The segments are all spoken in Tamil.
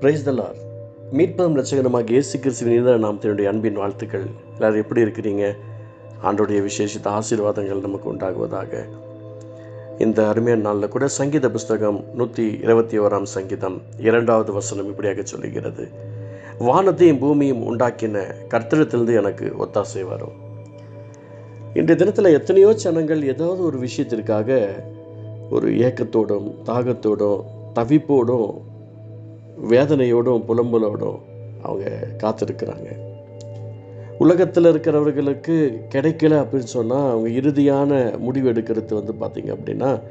பிரைஸ் தலார் மீட்பதும் ரட்சகனமாக இயேசு கிறிஸ்துவின் நீந்த நாம் தன்னுடைய அன்பின் வாழ்த்துக்கள். எல்லோரும் எப்படி இருக்கிறீங்க? ஆண்டோடைய விசேஷித்த ஆசீர்வாதங்கள் நமக்கு உண்டாகுவதாக. இந்த அருமையான நாளில் கூட சங்கீத புஸ்தகம் நூற்றி இருபத்தி ஓராம் சங்கீதம் இரண்டாவது வசனம் இப்படியாக சொல்லுகிறது. வானத்தையும் பூமியும் உண்டாக்கின கர்த்தரத்திலிருந்து எனக்கு ஒத்தாசை வரும். இன்றைய தினத்தில் எத்தனையோ ஜனங்கள் ஏதாவது ஒரு விஷயத்திற்காக ஒரு ஏக்கத்தோடும் தாகத்தோடும் தவிப்போடும் வேதனையோடும் புலம்பலோடும் அவங்க காத்திருக்கிறாங்க. உலகத்தில் இருக்கிறவர்களுக்கு கிடைக்கல அப்படின்னு சொன்னால் அவங்க இறுதியான முடிவு எடுக்கிறது வந்து பார்த்திங்க அப்படின்னா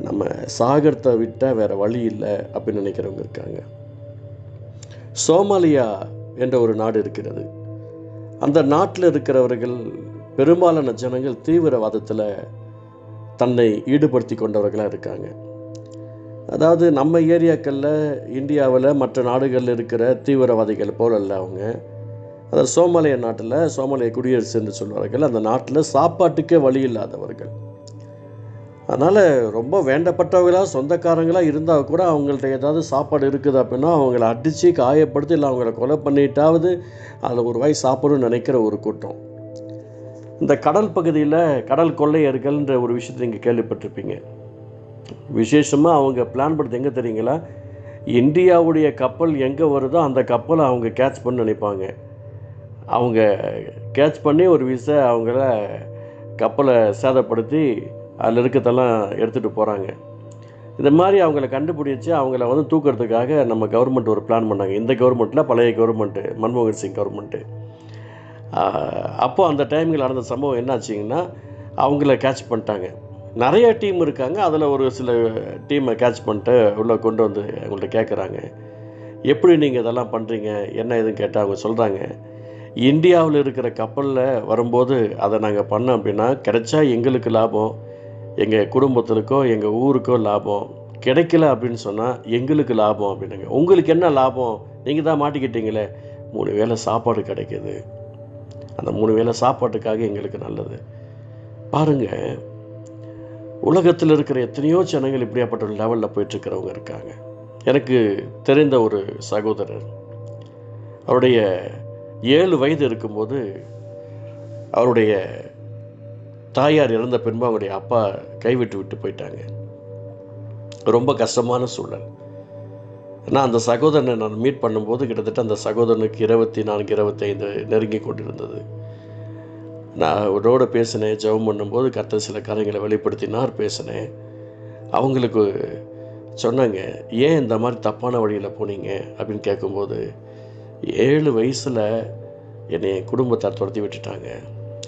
நம்ம சாகரத்தை விட்டால் வேறு வழி இல்லை அப்படின்னு நினைக்கிறவங்க இருக்காங்க. சோமாலியா என்ற ஒரு நாடு இருக்கிறது. அந்த நாட்டில் இருக்கிறவர்கள் பெரும்பாலான ஜனங்கள் தீவிரவாதத்தில் தன்னை ஈடுபடுத்தி கொண்டவர்களாக இருக்காங்க. அதாவது நம்ம ஏரியாக்களில் இந்தியாவில் மற்ற நாடுகளில் இருக்கிற தீவிரவாதிகள் போல் அல்ல அவங்க. அதாவது சோமாலிய நாட்டில் சோமாலிய குடியரசு என்று சொல்வார்கள். அந்த நாட்டில் சாப்பாட்டுக்கே வழி இல்லாதவர்கள். அதனால் ரொம்ப வேண்டப்பட்டவங்களாக சொந்தக்காரங்களாக இருந்தால் கூட அவங்கள்ட்ட ஏதாவது சாப்பாடு இருக்குது அப்படின்னா அவங்கள அடித்து காயப்படுத்தி இல்லை அவங்கள கொலை பண்ணிட்டாவது அதில் ஒரு வாய் சாப்பிடணும்னு நினைக்கிற ஒரு கூட்டம். இந்த கடல் பகுதியில் கடல் கொள்ளையர்கள்ன்ற ஒரு விஷயத்தை நீங்கள் கேள்விப்பட்டிருப்பீங்க. விசேஷமாக அவங்க பிளான் பண்ணுறது எங்கே தெரியுங்களா? இந்தியாவுடைய கப்பல் எங்கே வருதோ அந்த கப்பலை அவங்க கேட்ச் பண்ண நினைப்பாங்க. அவங்க கேட்ச் பண்ணி ஒரு விசை அவங்கள கப்பலை சேதப்படுத்தி அதில் இருக்கிறதெல்லாம் எடுத்துகிட்டு போகிறாங்க இந்த மாதிரி அவங்கள கண்டுபிடிச்சி அவங்கள வந்து தூக்கிறதுக்காக நம்ம கவர்மெண்ட் ஒரு பிளான் பண்ணாங்க. இந்த கவர்மெண்ட்டில் பழைய கவர்மெண்ட்டு மன்மோகன் சிங் கவர்மெண்ட்டு அப்போது அந்த டைமில் நடந்த சம்பவம் என்னாச்சிங்கன்னா அவங்கள கேட்ச் பண்ணிட்டாங்க. நிறைய டீம் இருக்காங்க. அதில் ஒரு சில டீமை கேட்ச் பண்ணிட்டு உள்ளே கொண்டு வந்து அவங்கள்ட்ட கேட்குறாங்க எப்படி நீங்கள் இதெல்லாம் பண்ணுறீங்க என்ன எதுன்னு கேட்டால் அவங்க சொல்கிறாங்க இந்தியாவில் இருக்கிற கப்பலில் வரும்போது அதை நாங்கள் பண்ணோம் அப்படின்னா கிடைச்சா எங்களுக்கு லாபம் எங்கள் குடும்பத்திற்கோ எங்கள் ஊருக்கோ லாபம். கிடைக்கல அப்படின்னு சொன்னால் எங்களுக்கு லாபம் அப்படின்னாங்க. உங்களுக்கு என்ன லாபம்? நீங்கள் தான் மாட்டிக்கிட்டீங்களே. மூணு வேளை சாப்பாடு கிடைக்கிது. அந்த மூணு வேளை சாப்பாட்டுக்காக எங்களுக்கு நல்லது. பாருங்கள் உலகத்தில் இருக்கிற எத்தனையோ ஜனங்கள் இப்படியாப்பட்ட ஒரு லெவலில் போயிட்டுருக்கிறவங்க இருக்காங்க. எனக்கு தெரிந்த ஒரு சகோதரர் அவருடைய ஏழு வயது இருக்கும்போது அவருடைய தாயார் இறந்த பின்பு அவருடைய அப்பா கைவிட்டு விட்டு போயிட்டாங்க. ரொம்ப கஷ்டமான சூழல். ஏன்னா அந்த சகோதரனை நான் மீட் பண்ணும்போது கிட்டத்தட்ட அந்த சகோதரனுக்கு இருபத்தி நான்கு இருபத்தைந்து நெருங்கி கொண்டிருந்தது. நான் அவரோடு பேசினேன் ஜெபம் பண்ணும்போது கர்த்தர் சில காரியங்களை வெளிப்படுத்தினார் பேசினேன். அவங்களுக்கு சொன்னாங்க ஏன் இந்த மாதிரி தப்பான வழியில் போனீங்க? அப்படின்னு கேட்கும்போது ஏழு வயசில் என்னை என் குடும்பத்தார் துரத்தி விட்டுட்டாங்க.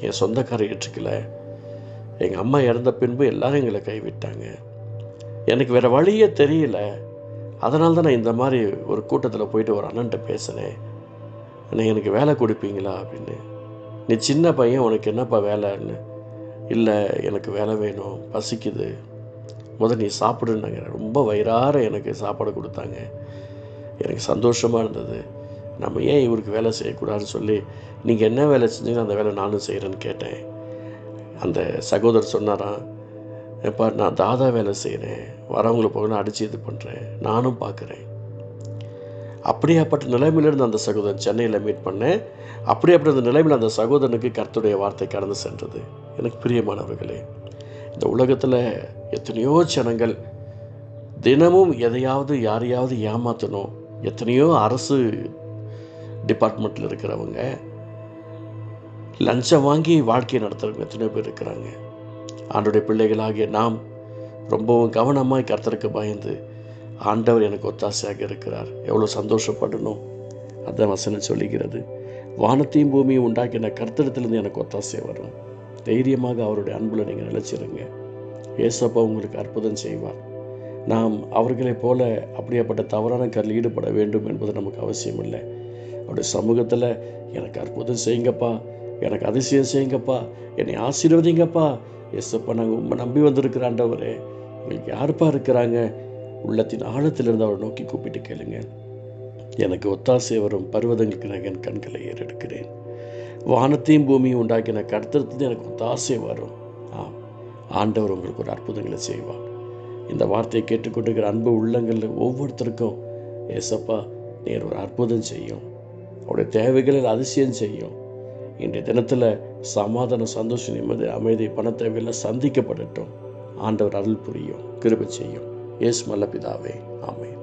என் சொந்தக்காரர் ஏற்றுக்கல. எங்கள் அம்மா இறந்த பின்பு எல்லாரும் எங்களை கைவிட்டாங்க. எனக்கு வேறு வழியே தெரியல. அதனால தான் நான் இந்த மாதிரி ஒரு கூட்டத்தில் போயிட்டு ஒரு அண்ணன்ட்ட பேசினேன். எனக்கு வேலை கொடுப்பீங்களா? அப்படின்னு. நீ சின்ன பையன் உனக்கு என்னப்பா வேலைன்னு? இல்லை எனக்கு வேலை வேணும் பசிக்குது. முதல் நீ சாப்பிடுன்னாங்க. ரொம்ப வயிறார எனக்கு சாப்பாடு கொடுத்தாங்க. எனக்கு சந்தோஷமாக இருந்தது. நம்ம ஏன் இவருக்கு வேலை செய்யக்கூடாதுன்னு சொல்லி நீங்கள் என்ன வேலை செஞ்சீங்களோ அந்த வேலை நானும் செய்கிறேன்னு கேட்டேன். அந்த சகோதரர் சொன்னாராம் எப்பா நான் தாதா வேலை செய்கிறேன் வரவங்களை போகணும் அடித்து இது பண்ணுறேன் நானும் பார்க்குறேன் அப்படியாப்பட்ட நிலைமையிலிருந்து அந்த சகோதரன் சென்னையில் மீட் பண்ணேன். அப்படியாப்பட்ட அந்த நிலைமையில் அந்த சகோதரனுக்கு கர்த்துடைய வார்த்தை கடந்து சென்றது. எனக்கு பிரியமானவர்களே இந்த உலகத்தில் எத்தனையோ ஜனங்கள் தினமும் எதையாவது யாரையாவது ஏமாற்றணும் எத்தனையோ அரசு டிபார்ட்மெண்ட்டில் இருக்கிறவங்க லஞ்சம் வாங்கி வாழ்க்கையை நடத்துகிறவங்க எத்தனையோ பேர் இருக்கிறாங்க. ஆண்டுடைய பிள்ளைகளாகிய நாம் ரொம்பவும் கவனமாக கர்த்தருக்கு பயந்து ஆண்டவர் எனக்கு ஒத்தாசையாக இருக்கிறார். எவ்வளோ சந்தோஷப்படணும்? அதான் வசனம் சொல்லுகிறது. வானத்தையும் பூமியும் உண்டாக்கின கர்த்தரத்திலிருந்து எனக்கு ஒத்தாசை வரும். தைரியமாக அவருடைய அன்பில் நீங்கள் நிலச்சிருங்க. ஏசப்பா உங்களுக்கு அற்புதம் செய்வார். நாம் அவர்களைப் போல அப்படியாப்பட்ட தவறான கரில் ஈடுபட வேண்டும் என்பது நமக்கு அவசியம் இல்லை அவருடைய சமூகத்தில் எனக்கு அற்புதம் செய்யுங்கப்பா. எனக்கு அதிசயம் செய்யுங்கப்பா. என்னை ஆசீர்வதிங்கப்பா. ஏசப்பா நாங்கள் உண்மை நம்பி வந்திருக்கிறாண்டவரே உங்களுக்கு யாருப்பா இருக்கிறாங்க? உள்ளத்தின் ஆழத்திலிருந்து அவரை நோக்கி கூப்பிட்டு கேளுங்க எனக்கு ஒத்தாசை வரும் பர்வதங்களுக்கு நான் என் கண்களை ஏறெடுக்கிறேன். வானத்தையும் பூமியும் உண்டாக்கின கர்த்தத்திலிருந்து எனக்கு ஒத்தாசை வரும். ஆம் ஆண்டவர் உங்களுக்கு ஒரு அற்புதங்களை செய்வார். இந்த வார்த்தையை கேட்டுக்கொண்டிருக்கிற அன்பு உள்ளங்களில் ஒவ்வொருத்தருக்கும் ஏசப்பா நீர் ஒரு அற்புதம் செய்யும். அவருடைய தேவைகளில் அதிசயம் செய்யும். இன்றைய தினத்தில் சமாதான சந்தோஷம் நிம்மதி அமைதி பண தேவையெல்லாம் சந்திக்கப்படட்டும். ஆண்டவர் அருள் புரியும் கிருபை செய்யும். இயேசு மல்ல பிதாவே. ஆமென்.